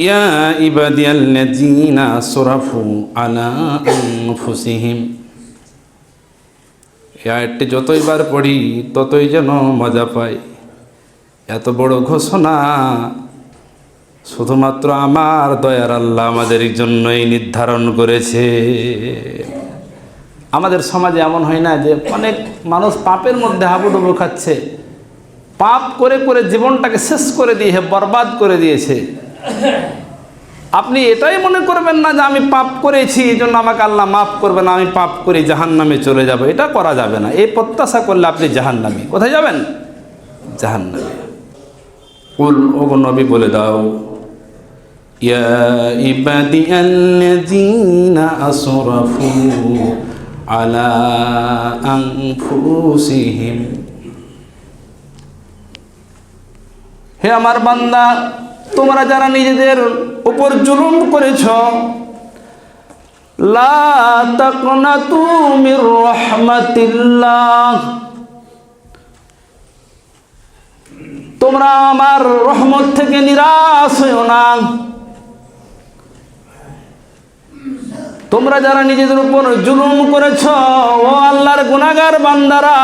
এই আয়াতটি যতইবার পড়ি, ততই যেন মজা পাই। এত বড় ঘোষণা শুধুমাত্র আমার দয়ার আল্লাহ আমাদের জন্যই নির্ধারণ করেছে। আমাদের সমাজে এমন হয় না যে অনেক মানুষ পাপের মধ্যে হাবুডুবু খাচ্ছে। পাপ করে করে জীবনটাকে শেষ করে দিয়ে বরবাদ করে দিয়েছে। আপনি এটাই মনে করবেন না যে আমি পাপ করেছি এই জন্য আমাকে আল্লাহ মাফ করবেন আমি পাপ করি জাহান নামে চলে যাব। এটা করা যাবে না। এই প্রত্যাশা করলে আপনি জাহান নামে কোথায় যাবেন? জাহান নামে কুল ও নবী বলে দাও ইয়া ইবাদি আল্লাযীনা আসরাফু আলা আনফুসিহিম। হে আমার বান্দা তোমরা যারা নিজেদের উপর জুলুম করেছ তোমরা আমার রহমত থেকে নিরাশ হইও না। তোমরা যারা নিজেদের উপর জুলুম করেছ, ও আল্লাহর গুনাগার বান্দারা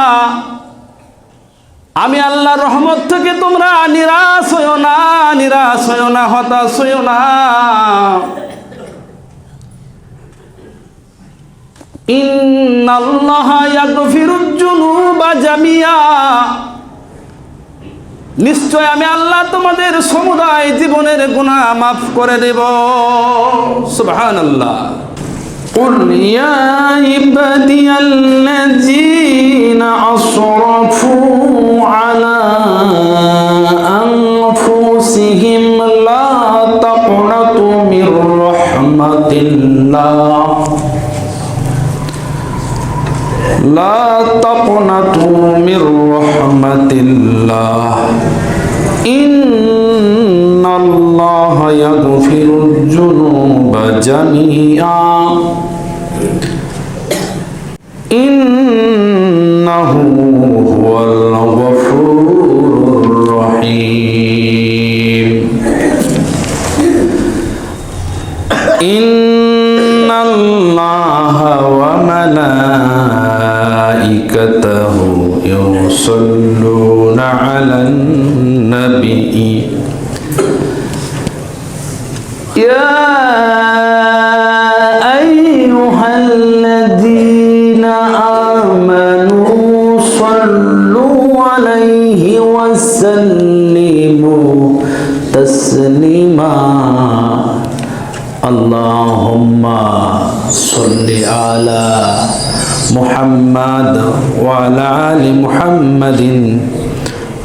আমি আল্লাহর রহমত থেকে তোমরা নিরাশ হইও না, নিরাশ হইও না, হতাশ হইও না। নিশ্চয় আমি আল্লাহ তোমাদের সমুদায় জীবনের গুনাহ মাফ করে দেব। সুবহানাল্লাহ। قل يا عبادي الذين أسرفوا على أنفسهم لا تقنطوا من رحمة الله. لا تقنطوا من رحمة الله. إن الله يغفر الذنوب جميعا. إنه هو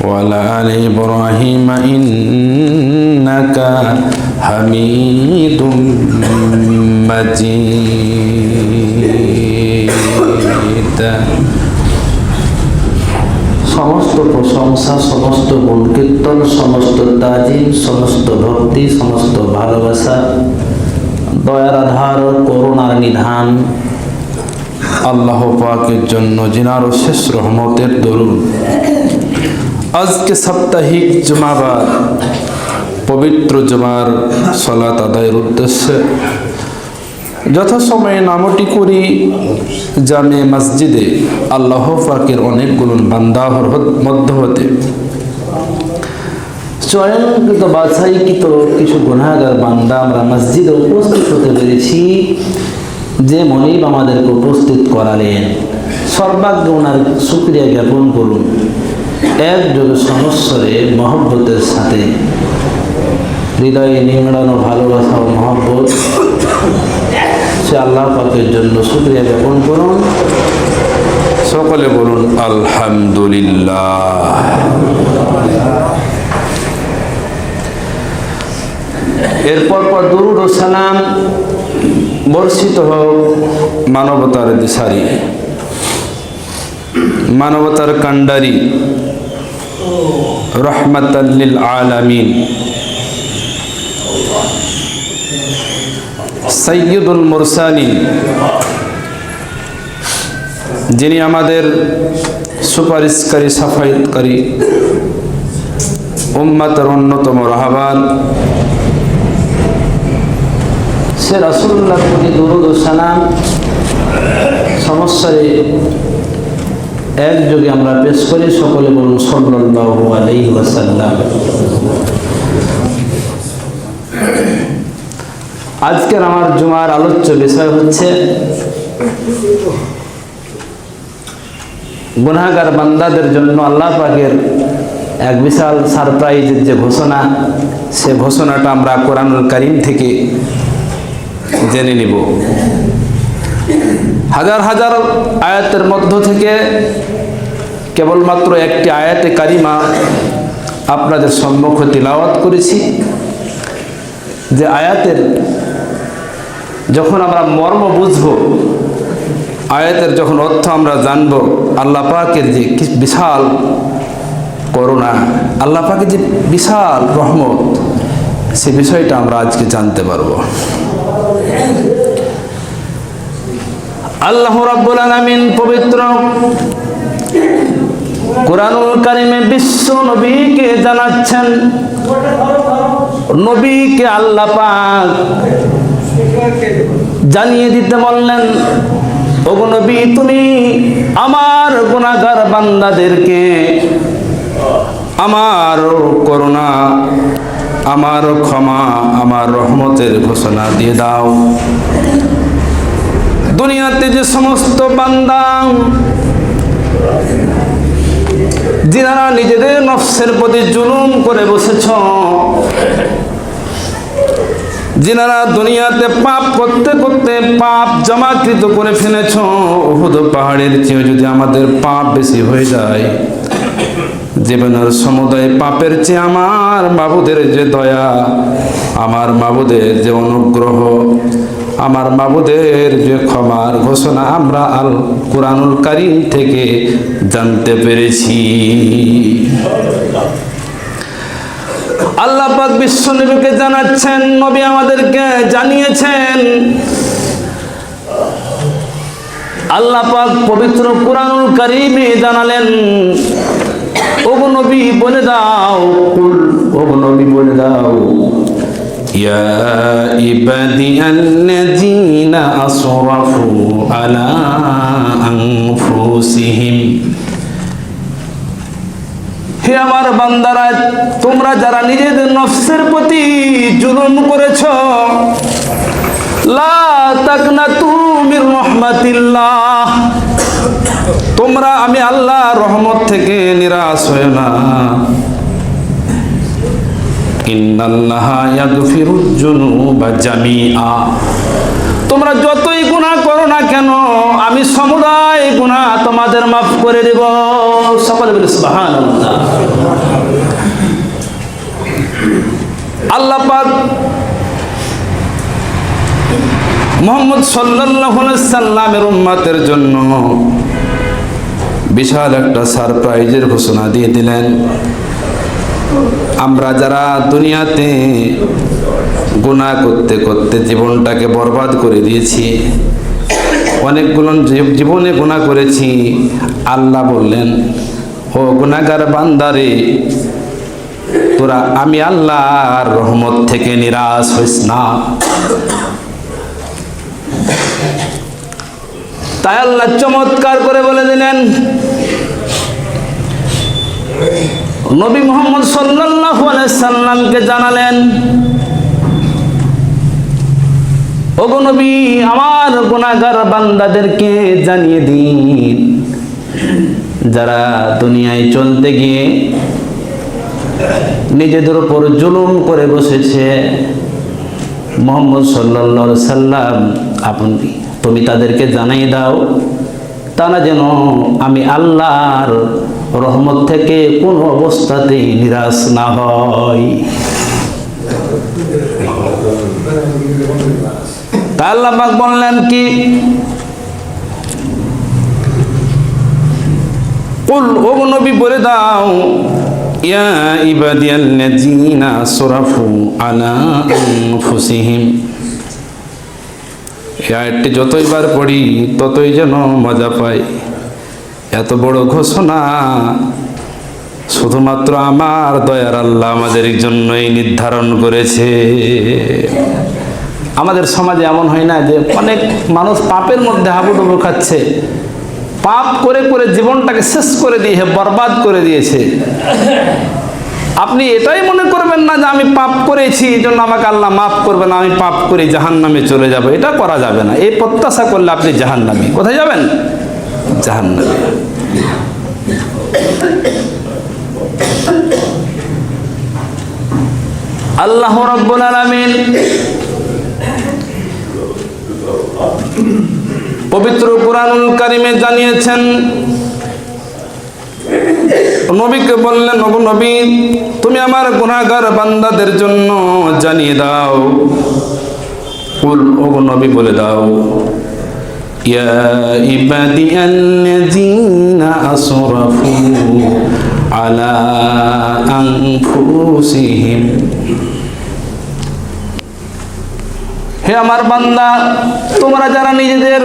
وعلى آل إبراهيم إنك حميد مجيد সমস্ত প্রশংসা সমস্ত গুণ কীর্তন সমস্ত তাজিম সমস্ত ভক্তি সমস্ত ভালোবাসা দয়ার আধার করুণার নিধান আল্লাহ পাকের জন্য জিনার শেষ রহমতের দরুন আজকে সাপ্তাহিক জুমাবার পবিত্র জুমার সলাত আদায়ের উদ্দেশ্যে যথাসময়ে নামটি করি, জামে মসজিদে আল্লাহ পাকের অনেকগুলো বান্দাহর মধ্য হতে। চয়নকৃত বাছাইকৃত কিছু গুণাগার বান্দা আমরা মসজিদে উপস্থিত হতে পেরেছি, যে মনিব আমাদেরকে উপস্থিত করালেন। সর্বাগ্য ওনার সুক্রিয়া জ্ঞাপন করুন। এক যোগে সমস্বরে মহব্বতের সাথে। হৃদয়ে নিংড়ানো ভালোবাসা ও মহব্বত, সে আল্লাহ পাকের জন্য সুক্রিয়া জ্ঞাপন করুন। সকলে বলুন, আলহামদুলিল্লাহ। এরপর পর দুরুদ সালাম বর্ষিত হোক মানবতার দিশারি। মানবতার কাণ্ডারি রহমাতাল্লিল আলামিন। সৈয়দুল মুরসালিন, যিনি আমাদের সুপারিশকারী সাফাইতকারী উম্মাতের অন্যতম রাহাবান। সে রাসুল্লাহ প্রতি দুরুদ সালাম সমস্যারে একযোগে আমরা পেশ করি, সকলে বলুন সাল্লাল্লাহু আলাইহি ওয়াসাল্লাম। আজকের আমার জুমার আলোচ্য বিষয় হচ্ছে, গুনাহগার বান্দাদের জন্য আল্লাহ পাকের এক বিশাল সারপ্রাইজের যে ঘোষণা, সে ঘোষণাটা আমরা কোরআনুল করিম থেকে জেনে নিব। হাজার হাজার আয়াতের মধ্য থেকে কেবলমাত্র একটি আয়াতে কারিমা আপনাদের সম্মুখে তিলাওয়াত করেছি। যে আয়াতের যখন আমরা মর্ম বুঝব, আয়াতের যখন অর্থ আমরা জানব, আল্লাহ পাকের যে বিশাল করুণা, আল্লাহ পাকের যে বিশাল রহমত, সে বিষয়টা আমরা আজকে জানতে পারব। আল্লাহ রাব্বুল আলামিন পবিত্র কোরআনুল কারিমে বিশ্ব নবীকে জানাচ্ছেন। নবীকে আল্লাহ পাক জানিয়ে দিতে বললেন, ওগো নবী, তুমি আমার গুনাহগার বান্দাদেরকে আমার করুণা, আমার ক্ষমা, আমার রহমতের ঘোষণা দিয়ে দাও। দুনিয়াতে যে সমস্ত বান্দা যারা নিজেদের নফসের প্রতি জুলুম করে বসেছ, যিনারা দুনিয়াতে পাপ করতে করতে পাপ জমাকৃত করে ফেলেছ, উহুদ পাহাড়ের চেয়ে যদি আমাদের পাপ বেশি হয়ে যায়, জীবনের সমুদায় পাপের চেয়ে আমার বাবুদের যে দয়া, আমার বাবুদের যে অনুগ্রহ আমার মাবুদের যে ক্ষমার ঘোষণা আমরা আল কোরআনুল কারিম থেকে জানতে পেরেছি। আল্লাহ পাক বিশ্ব নবীকে জানাচ্ছেন, নবী আমাদেরকে জানিয়েছেন, আল্লাহ পাক পবিত্র কোরআনুল কারিমে জানালেন, ওগো নবী, বলে দাও ওগো নবী, বলে দাও يا عبادي الذين أسرفوا على أنفسهم হে আমার বান্দারা তোমরা যারা নিজেদের নফসের প্রতি জুলুম করেছ লা তাকনাতু মির রহমাতিল্লাহ তোমরা আমি আল্লাহ রহমত থেকে নিরাশ হয় না তোমরা যতই গুনাহ করো না কেন, আমি সমুদায় গুনাহ তোমাদের মাফ করে দেব। সকলে বলে আল্লাহ পাক মোহাম্মদ সাল্লামের উম্মতের জন্য বিশাল একটা সারপ্রাইজের ঘোষণা দিয়ে দিলেন। আমরা যারা দুনিয়াতে গুনাহ করতে করতে জীবনটাকে বরবাদ করে দিয়েছি, অনেকগুলো জীবনে গুনাহ করেছি, আল্লাহ বললেন, ও গুনাহগার বান্দারে, তোরা, আমি আল্লাহর রহমত থেকে নিরাশ হইস না। তাই আল্লাহ চমৎকার করে বলে দিলেন নবী মোহাম্মদ সাল্লাল্লাহু আলাইহি সাল্লামকে জানালেন, ওগো নবী, আমার গুনাহগার বান্দাদেরকে জানিয়ে দিন। যারা দুনিয়ায় চলতে গিয়ে নিজেদের উপর জুলুম করে বসেছে, মোহাম্মদ সাল্লা সাল্লাম, আপনি, তুমি তাদেরকে জানাই দাও। তারা যেন আমি আল্লাহর রহমত থেকে কোনো অবস্থাতেই নিরাশ না হয়। তা আল্লাহ বললেন কি? কুল, ও নবী বলে দাও, ইয়া ইবাদিয়াল্লাযীনা আসরাফু আলা আনফুসিহিম। এই আয়াতটি যতইবার পড়ি, ততই যেন মজা পাই। এত বড় ঘোষণা, শুধুমাত্র আমার দয়ার আল্লাহ আমাদের জন্যই নির্ধারণ করেছে। আমাদের সমাজে এমন হয় না যে অনেক মানুষ পাপের মধ্যে হাবুডুবু খাচ্ছে। পাপ করে করে জীবনটাকে শেষ করে দিয়ে, বরবাদ করে দিয়েছে। আপনি এটাই মনে করবেন না যে আমি পাপ করেছি এই জন্য আমাকে আল্লাহ মাফ করবে না আমি পাপ করে জাহান নামে চলে যাব। এটা করা যাবে না। এই প্রত্যাশা করলে আপনি জাহান নামে কোথায় যাবেন? জাহান নামে আল্লাহ রব্বুল আলামিন পবিত্র কোরআনুল কারিমে জানিয়েছেন নবীকে বললেন নব নবী, তুমি আমার গুনাহগার বান্দাদের জন্য জানিয়ে দাও। নবী, বলে দাও, ইয়া আলা হে আমার বান্দা, তোমরা যারা নিজেদের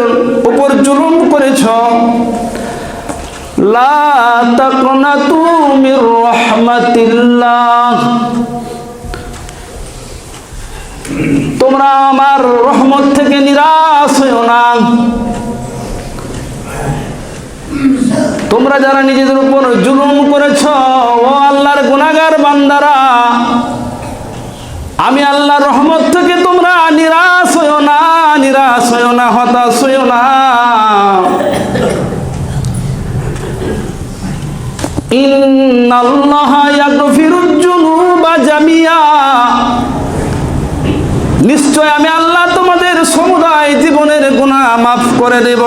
উপর জুলুম করেছ তোমরা আমার রহমত থেকে নিরাশ হইও না। তোমরা যারা নিজেদের উপর জুলুম করেছ, ও আল্লাহর গুনাহগার বান্দারা, আমি আল্লাহর রহমত থেকে তোমরা নিরাশ হইও না, নিরাশ হইও না, হতাশ হইও না। নিশ্চয় আমি আল্লাহ তোমাদের সমুদায় জীবনের গুনাহ মাফ করে দেব।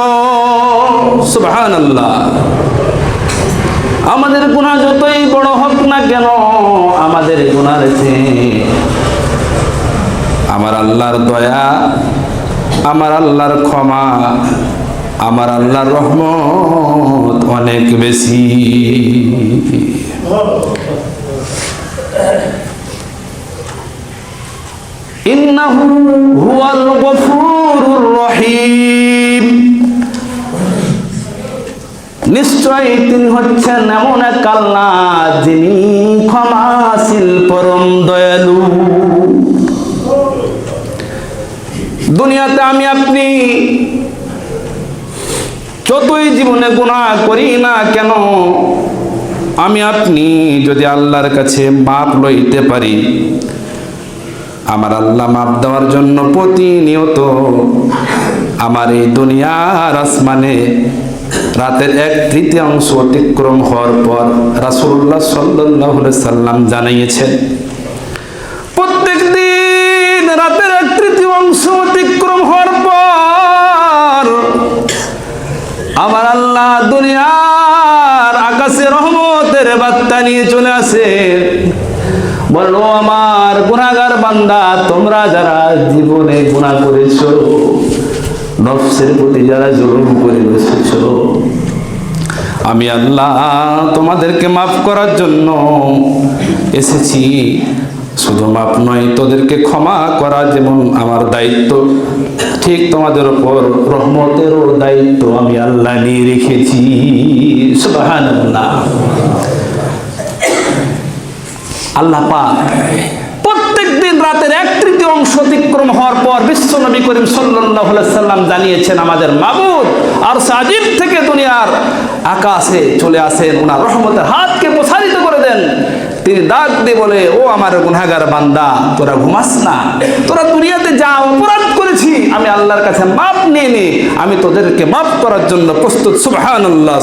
সুবহানাল্লাহ। আমাদের গুনাহ যতই বড় হোক না কেন, আমাদের গুনাহ রয়েছে আমার আল্লাহর দয়া, আমার আল্লাহর ক্ষমা আমার আল্লাহর রহমত অনেক বেশি। ইন্নাহু হুয়াল গফুরুর রহিম। নিশ্চয়ই তিনি হচ্ছেন এমন এক আল্লাহ যিনি ক্ষমাশীল, পরম দয়ালু। দুনিয়াতে আমি আপনি যতই জীবনে গুণা করি না কেন, আমি আপনি যদি আল্লাহর কাছে মাপ লইতে পারি, আমার আল্লাহ মাপ দেওয়ার জন্য প্রতিনিয়ত আমার এই দুনিয়ার আসমানে রাতের এক তৃতীয়াংশ অতিক্রম হওয়ার পর রাসুল্লাহ সাল্লাহ সাল্লাম জানিয়েছেন রহমতের বার্তা নিয়ে চলে আসে। বলো আমার গুনাগার বান্দা, তোমরা যারা জীবনে গুণা করেছ, নফসের প্রতি যারা জুলুম করে বসেছ, আমি আল্লাহ তোমাদেরকে মাফ করার জন্য এসেছি। শুধু মাপ নয়, তোদেরকে ক্ষমা করা যেমন আমার দায়িত্ব, ঠিক তোমাদের ওপর রহমতেরও দায়িত্ব আমি আল্লাহ নিয়ে রেখেছি। সুবহানাল্লাহ। আল্লাহ পাক প্রত্যেক দিন রাতের এক তৃতীয় অংশ অতিক্রম হওয়ার পর বিশ্ব নবী করিম সাল্লাহ সাল্লাম জানিয়েছেন আমাদের মাবুদ আর সাজিব থেকে দুনিয়ার আকাশে চলে আসেন। ওনার রহমতের হাতকে প্রসারিত করে দেন। তিনি ডাক দিয়ে বলে, ও আমার গুনাগার বান্দা, তোরা ঘুমাস না। তোরা দুনিয়াতে যা অপরাধ করেছি, আমি আল্লাহর কাছে মাপ নিয়ে নি। আমি তোদেরকে মাফ করার জন্য প্রস্তুত। সুবহান আল্লাহ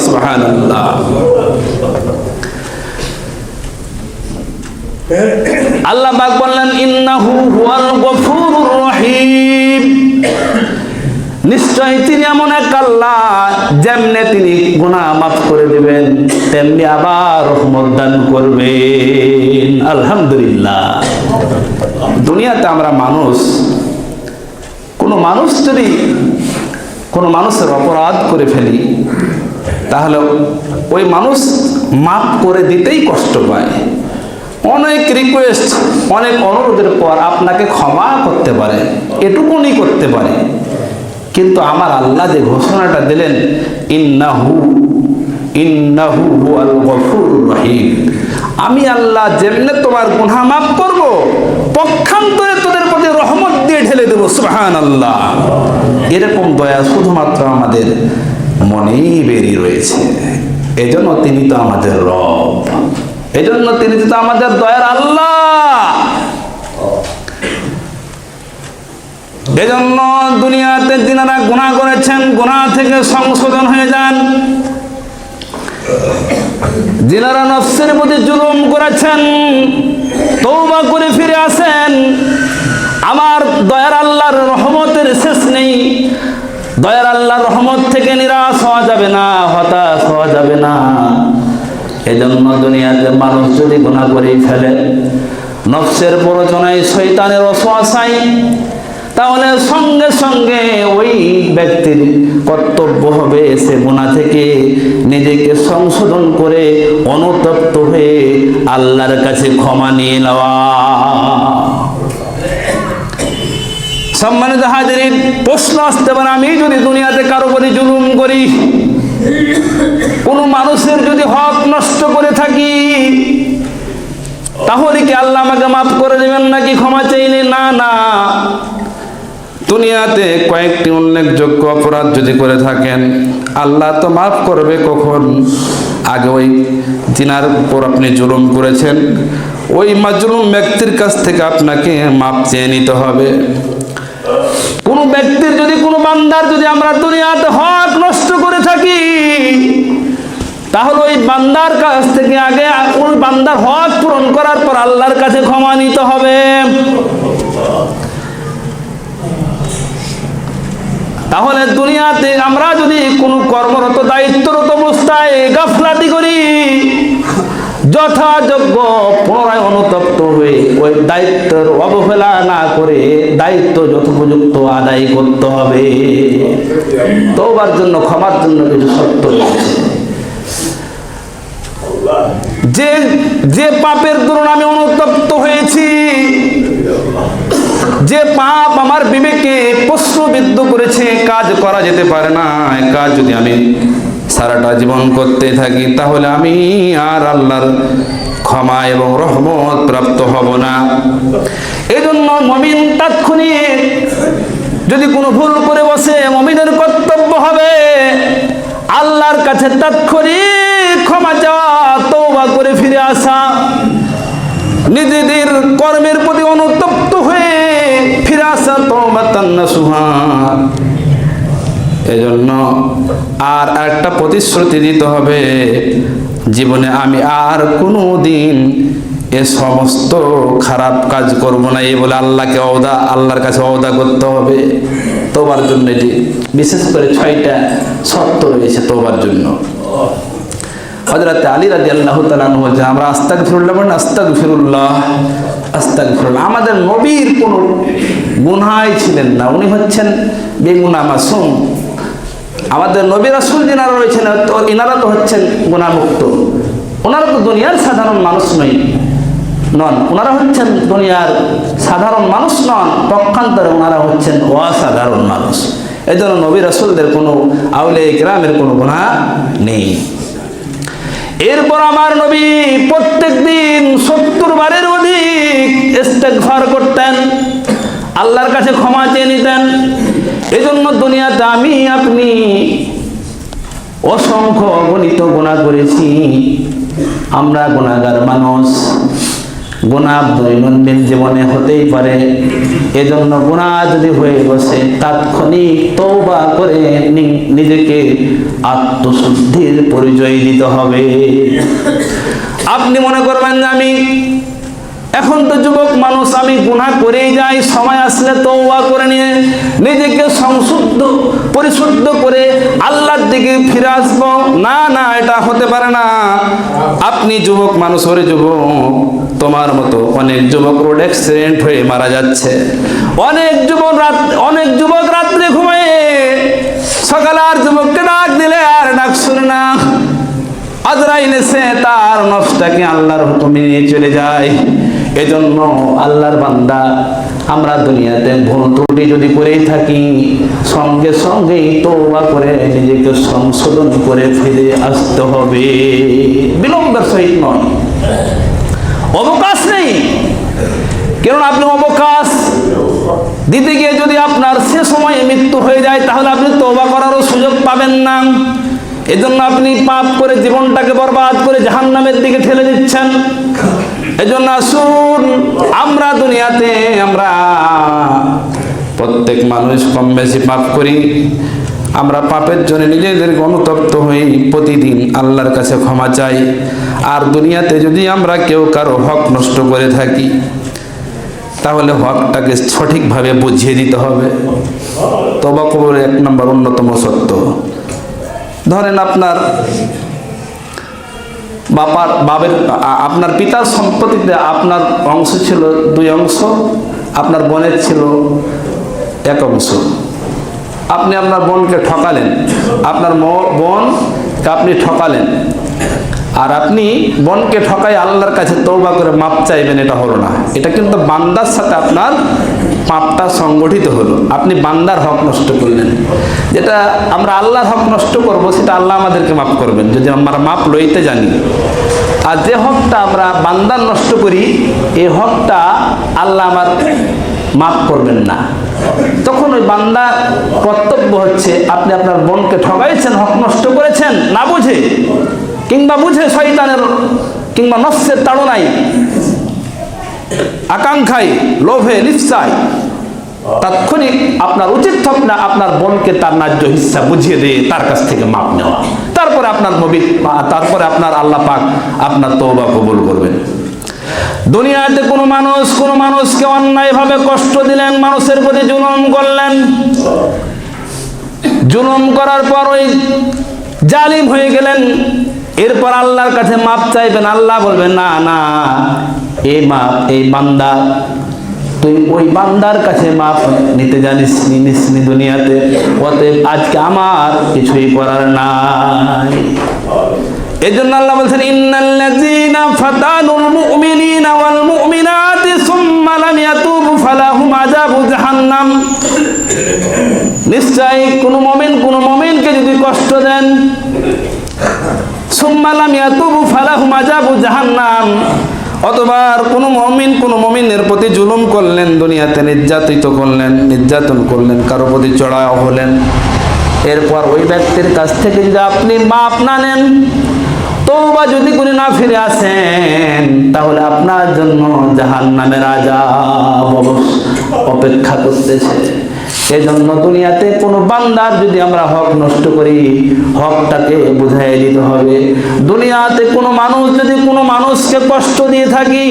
আল্লাহ পাক বললেন, ইন্নাহু হুয়াল গফুরুর রহিম। নিশ্চয় তিনি এমন এক আল্লাহ, যেমনে তিনি গুনাহ মাফ করে দিবেন, তেমনি আবার রহমত দান করবেন। আলহামদুলিল্লাহ। দুনিয়াতে আমরা মানুষ, কোনো মানুষ যদি কোনো মানুষের অপরাধ করে ফেলি, তাহলে ওই মানুষ মাফ করে দিতেই কষ্ট পায়। অনেক রিকোয়েস্ট অনেক অনুরোধের পর আপনাকে ক্ষমা করতে পারে, এটুকুনি করতে পারে। কিন্তু আমার আল্লাহ যে ঘোষণাটা দিলেন, ইন্নাহু ইন্নাহু হুয়াল গফুরুর রহিম। আমি আল্লাহ যেমনে তোমার গুনাহ মাফ করব, পক্ষান্তরে তোদের প্রতি রহমত দিয়ে ঢেলে দেবো সুবহান আল্লাহ এরকম দয়া শুধুমাত্র আমাদের মনেই বেরিয়ে রয়েছে। এজন্য তিনি তো আমাদের রব। এজন্য তিনি তো আমাদের দয়ার আল্লাহ। এজন্য দুনিয়াতে যিনারা গুনাহ করেছেন, গুনাহ থেকে সংশোধন হয়ে যান। যিনারা নফসের প্রতি জুলুম করেছেন তৌবা করে ফিরে আসেন। আমার দয়ার আল্লাহর রহমতের শেষ নেই। দয়ার আল্লাহর রহমত থেকে নিরাশ হওয়া যাবে না, হতাশ হওয়া যাবে না। এজন্য দুনিয়াতে মানুষ যদি গুণা করেই ফেলে, নফসের প্ররোচনায় শৈতানের অসহায় তাহলে সঙ্গে সঙ্গে ওই ব্যক্তির কর্তব্য হবে সে গুণা থেকে নিজেকে সংশোধন করে অনুতপ্ত হয়ে আল্লাহর কাছে ক্ষমা নিয়ে নেওয়া। সম্মানিত হাজিরিন, প্রশ্ন আসতে পারে, আমি যদি দুনিয়াতে কারও প্রতি জুলুম করি কোনো মানুষের যদি হক নষ্ট করে থাকি, তাহলে কি আল্লাহ আমাকে মাফ করে দেবেন নাকি ক্ষমা চাইলে? না না। দুনিয়াতে কয়েকটি উল্লেখযোগ্য অপরাধ যদি করে থাকেন, আল্লাহ তো মাফ করবে কখন? আগে ওই জিনার উপর আপনি জুলুম করেছেন, ওই মাজলুম ব্যক্তির কাছ থেকে আপনাকে মাপ চেয়ে নিতে হবে। কোনো ব্যক্তির যদি কোনো বান্দার যদি আমরা দুনিয়াতে হক নষ্ট করে থাকি, তাহলে ওই বান্দার কাছ থেকে আগে ওই বান্দার হক পূরণ করার পর আল্লাহর কাছে ক্ষমা নিতে হবে। তাহলে দুনিয়াতে আমরা যদি কোনো কর্মরত, দায়িত্বরত অবস্থায় গাফলাতি করি, যথাযোগ্য পুনরায় অনুতপ্ত হয়ে ওই দায়িত্বের অবহেলা না করে দায়িত্ব যথোপযুক্ত আদায় করতে হবে। তোবার জন্য, ক্ষমার জন্য কিছু সত্য রয়েছে। যে যে পাপের দরুন আমি অনুতপ্ত হয়েছি, যে পাপ আমার বিবেকে প্রশ্নবিদ্ধ করেছে, কাজ করা যেতে পারে না। কাজ যদি আমি সারাটা জীবন করতে থাকি, তাহলে আমি আর আল্লাহর ক্ষমা এবং রহমত প্রাপ্ত হব না। এজন্য মমিন তাৎক্ষণিক যদি কোনো ভুল করে বসে, মমিনের কর্তব্য হবে আল্লাহর কাছে তাৎক্ষণিক ক্ষমা চাওয়া তৌবা করে ফিরে আসা। নিজেদের কর্মের প্রতি অনুতপ্ত হয়ে ফিরে আসা তৌবাতান নাসুহা এজন্য আর একটা প্রতিশ্রুতি দিতে হবে জীবনে আমি আর কোনো দিন এ সমস্ত খারাপ কাজ করব না। এই বলে আল্লাহকে অদা আল্লাহর কাছে অদা করতে হবে। তোবার জন্য এটি বিশেষ করে ছয়টা শর্ত রয়েছে তোবার জন্য। হজরত আলী রাজি আল্লাহ তালান বলছে, আমরা আস্তাক ফিরুল্লাহ বলেন আস্তাক ফিরুল্লাহ আস্তাক ফিরুল্লাহ আমাদের নবীর কোনো গুনহাই ছিলেন না। উনি হচ্ছেন বেগুনা মাসুম। আমাদের নবী রাসুল যিনারা রয়েছেন, তো ইনারা তো হচ্ছেন গুণামুক্ত। ওনারা তো দুনিয়ার সাধারণ মানুষ নয় নন, ওনারা হচ্ছেন দুনিয়ার সাধারণ মানুষ নন, পক্ষান্তরে ওনারা হচ্ছেন অসাধারণ মানুষ। এই জন্য নবী রাসুলদের কোনো আউলে গ্রামের কোনো গুণা নেই। এরপর আমার নবী প্রত্যেক দিন সত্তর বারের অধিক ইস্তেগফার করতেন, আল্লাহর কাছে ক্ষমা চেয়ে নিতেন এজন্য দুনিয়াতে আমি, আপনি অসংখ্য অগণিত গুণা করেছি। আমরা গুণাগার মানুষ। গুণা দৈনন্দিন জীবনে হতেই পারে। এজন্য গুণা যদি হয়ে বসে, তাৎক্ষণিক তৌবা করে নিজেকে আত্মশুদ্ধির পরিচয় দিতে হবে। আপনি মনে করবেন যে আমি এখন তো যুবক মানুষ, আমি গুনাহ করেই যাই, সময় আসলে তৌবা করে নিয়ে নিজেকে সংশুদ্ধ, পরিশুদ্ধ করে আল্লাহর দিকে ফিরে আসব। না না, এটা হতে পারে না। আপনি যুবক মানুষ, ওরে যুবক, তোমার মতো অনেক যুবক রোড অ্যাক্সিডেন্ট হয়ে মারা যাচ্ছে। অনেক যুবক রাত, অনেক যুবক রাত্রে ঘুমায়। সকালে আর যুবককে ডাক দিলে আর ডাক শুনে না। আজরাইল এসে তার নফসটাকে আল্লাহর হুকুমে নিয়ে চলে যায়। এজন্য আল্লাহর বান্দা, আমরা দুনিয়াতে ভুল ত্রুটি যদি করেই থাকি, সঙ্গে সঙ্গেই তোবা করে নিজেকে সংশোধন করে ফিরে আসতে হবে। বিলম্বের সহিত নয়। অবকাশ নেই। কারণ আপনি অবকাশ দিতে গিয়ে যদি আপনার সে সময়ে মৃত্যু হয়ে যায়, তাহলে আপনি তওবা করারও সুযোগ পাবেন না। এজন্য আপনি পাপ করে জীবনটাকে বরবাদ করে জাহান্নামের দিকে ঠেলে দিচ্ছেন। এজন্য আসুন, আমরা দুনিয়াতে আমরা প্রত্যেক মানুষ কম বেশি পাপ করি। আমরা পাপের জন্য নিজেদের অনুতপ্ত হই, প্রতিদিন আল্লাহর কাছে ক্ষমা চাই। আর দুনিয়াতে যদি আমরা কেউ কারও হক নষ্ট করে থাকি, তাহলে হকটাকে সঠিকভাবে বুঝিয়ে দিতে হবে। তবা কবর এক নম্বর অন্যতম সত্য। ধরেন আপনার বাবার বাবের আপনার পিতার সম্পত্তিতে আপনার অংশ ছিল দুই অংশ, আপনার বোনের ছিল এক অংশ। আপনি আপনার বোনকে ঠকালেন, আপনার বোন আপনি ঠকালেন। আর আপনি বোনকে ঠকাই আল্লাহর কাছে তৌবা করে মাপ চাইবেন, এটা হলো না। এটা কিন্তু বান্দার সাথে আপনার পাপটা সংগঠিত হলো। আপনি বান্দার হক নষ্ট করলেন। যেটা আমরা আল্লাহর হক নষ্ট করব, সেটা আল্লাহ আমাদেরকে মাফ করবেন। যদি আমরা মাপ লইতে জানি। আর যে হকটা আমরা বান্দার নষ্ট করি এই হকটা আল্লাহ আমার মাফ করবেন না। তখন ওই বান্দা কর্তব্য হচ্ছে, আপনি আপনার বোনকে ঠকাইছেন, হক নষ্ট করেছেন, না বুঝে। কিংবা বুঝে শয়তানের, কিংবা নফসের তাড়নায় আকাঙ্ক্ষায়, লোভে লিপসায় তাৎক্ষণিক আপনার উচিত না আপনার বোনকে তার ন্যায্য হিস্সা বুঝিয়ে দিয়ে তার কাছ থেকে মাপ নেওয়া। তারপরে আপনার নবী, তারপরে আপনার আল্লাহ পাক আপনার তওবা কবুল করবেন। দুনিয়াতে কোনো মানুষ, কোনো মানুষকে অন্যায়ভাবে কষ্ট দিলেন, মানুষের প্রতি জুলুম করলেন। জুলুম করার পর ওই জালিম হয়ে গেলেন। এরপর আল্লাহর কাছে মাপ চাইবেন, আল্লাহ বলবেন, না না, এই মাপ, এই বান্দা, তুই ওই বান্দার কাছে মাপ নিতে জানিস নিস নি দুনিয়াতে, অতএব আজকে আমার কিছুই করার নাই। এই জন্য আল্লাহ বলছেন, ইন্নাল্লাযীনা ফাতানুল মুমিনিনা ওয়াল মুমিনাতি সুম্মা লাম ইয়াতুবু ফালাহুম আযাবু জাহান্নাম। নিশ্চয় কোন মমিন, কোন মমিনকে যদি কষ্ট দেন সুম্মালাম ইয়াতুবু ফালাহুম আযাবু জাহান্নাম। অথবা আর কোনো মমিন কোনো মমিনের প্রতি জুলুম করলেন, দুনিয়াতে নির্যাতিত করলেন, নির্যাতন করলেন, কারও প্রতি চড়াও হলেন। এরপর ওই ব্যক্তির কাছ থেকে যদি আপনি মাপ না নেন তৌবা যদি করে না ফিরে আসেন, তাহলে আপনার জন্য জাহান নামের অবশ্য অপেক্ষা করতেছে। এজন্য দুনিয়াতে কোনো বান্দার যদি আমরা হক নষ্ট করি, হকটাকে বুঝাই দিতে হবে। দুনিয়াতে কোনো মানুষ যদি কোনো মানুষকে কষ্ট দিয়ে থাকি,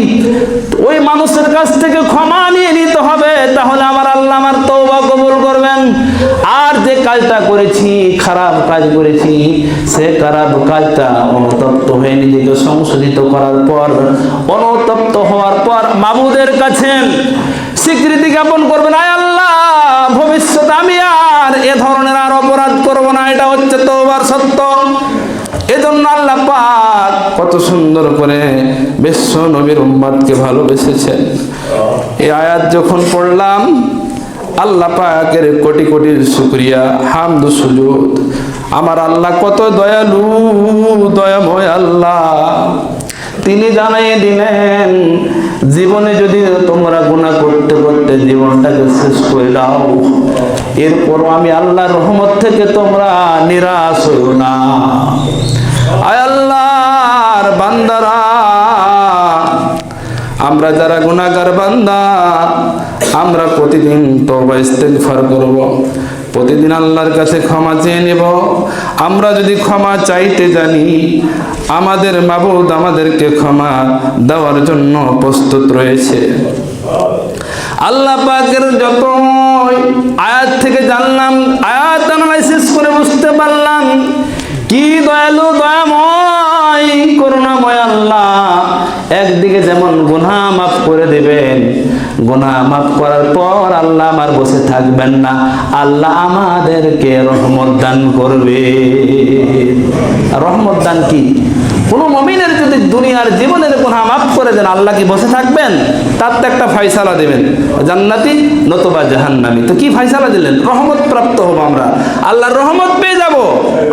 ওই মানুষের কাছ থেকে ক্ষমা নিয়ে নিতে হবে, তাহলে আমার আল্লাহ আমার তৌবা কবুল করবেন। আর যে কাজটা করেছি, খারাপ কাজ করেছি, সে খারাপ কাজটা অনুতপ্ত হয়ে নিজেকে সংশোধিত করার পর, অনুতপ্ত হওয়ার পর মাবুদের কাছে স্বীকৃতি জ্ঞাপন করবেন, আয় আমি আর এ ধরনের আর অপরাধ করব না, এটা হচ্ছে তোবার সত্য। এজন্য আল্লাহ পাক কত সুন্দর করে বিশ্ব নবীর উম্মাদকে ভালোবেসেছেন। এই আয়াত যখন পড়লাম, আল্লাহ পাকের কোটি কোটি শুক্রিয়া, হামদু সুজুদ। আমার আল্লাহ কত দয়ালু, দয়াময় আল্লাহ। তিনি জানাই দিলেন, জীবনে যদি তোমরা গুণা করতে করতে জীবনটাকে শেষ করে দাও। এরপরও আমি আল্লাহর রহমত থেকে তোমরা নিরাশ হইও না। আয় আল্লাহর বান্দারা, আমরা যারা গুণাগার বান্দা, আমরা প্রতিদিন তওবা, ইস্তেগফার করব। প্রতিদিন আল্লাহর কাছে ক্ষমা চেয়ে নেব। আমরা যদি ক্ষমা চাইতে জানি, আমাদের মাবুদ আমাদেরকে ক্ষমা দেওয়ার জন্য প্রস্তুত রয়েছে। আল্লাহ পাকের যত আয়াত থেকে জানলাম, আয়াত অ্যানালাইসিস করে বুঝতে পারলাম, কি দয়ালু, দয়াময়, করুণাময় আল্লাহ একদিকে যেমন গুনাহ মাফ করে দেবেন, গুনাহ মাফ করার পর আল্লাহ আমার বসে থাকবেন না, আল্লাহ আমাদেরকে রহমত দান করবে। রহমত দান কি? কোনো মমিনের যদি দুনিয়ার জীবনের গুনাহ মাফ করে দেন, আল্লাহ কি বসে থাকবেন? তার তো একটা ফাইসালা দেবেন। জান্নাতি নতুবা জাহান্নামি। তো কি ফাইসালা দিলেন? রহমত প্রাপ্ত হব আমরা। আল্লাহর রহমত পেয়ে যাব।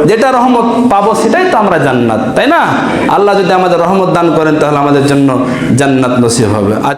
যেটা রহমত পাবো সেটাই তো আমরা জান্নাত, তাই না? আল্লাহ যদি আমাদের রহমত দান করেন, তাহলে আমাদের জন্য জান্নাত নসিব হবে।